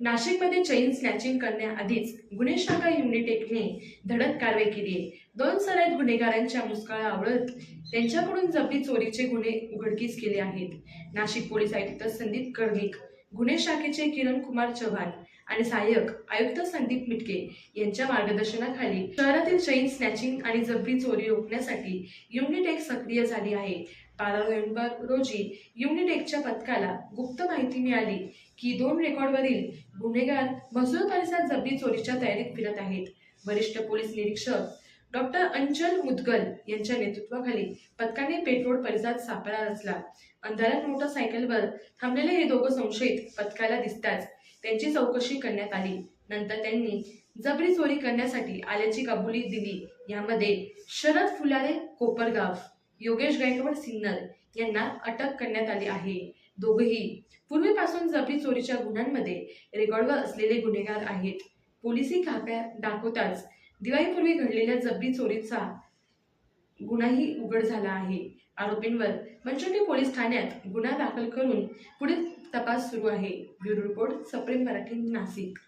नाशिकमध्ये चैन स्नॅचिंग करण्याआधीच गुन्हे शाखा युनिट एकने धडक कारवाई केली आहे. दोन सराईत गुन्हेगारांच्या मुसकाळा आवळत त्यांच्याकडून जबरी चोरीचे गुन्हे उघडकीस केले आहेत. नाशिक पोलीस आयुक्त संदीप कर्णिक गुन्हे शाखेचे किरण कुमार चव्हाण आणि सहाय्यक आयुक्त संदीप मिटके यांच्या मार्गदर्शनाखाली शहरातील चैन स्नॅचिंग आणि जबरी चोरी रोखण्यासाठी युनिट एक सक्रिय झाली आहे. बारा नोव्हेंबर रोजी युनिट एकच्या पथकाला गुप्त माहिती मिळाली की दोन रेकॉर्डवरील गुन्हेगार मसूर परिसरात जबरी चोरीच्या तयारीत फिरत आहेत. वरिष्ठ पोलीस निरीक्षक डॉक्टर अंचल मुदगल यांच्या नेतृत्वाखाली पथकाने पेट्रोल परिसरात सापळा रचला. अंधारात मोटरसायकलवर थांबलेले हे दोघं संशयित पथकाला दिसताच त्यांची चौकशी करण्यात आली. नंतर त्यांनी जबरी चोरी करण्यासाठी आल्याची कबुली दिली. यामध्ये शरद फुलारे कोपरगाव योगेश गायकवाड सिन्नर यांना अटक करण्यात आली आहे. दोघेही पूर्वीपासून जबरी चोरीच्या गुन्ह्यांमध्ये रेकॉर्डवर असलेले गुन्हेगार आहेत. पोलिसी खात्या दाखवताच दिवाळीपूर्वी घडलेल्या जबरी चोरीचा गुन्हाही उघड झाला आहे. आरोपींवर मंचोटी पोलीस ठाण्यात गुन्हा दाखल करून पुढील तपास सुरू आहे. ब्युरो रिपोर्ट सप्रेम मराठी नाशिक.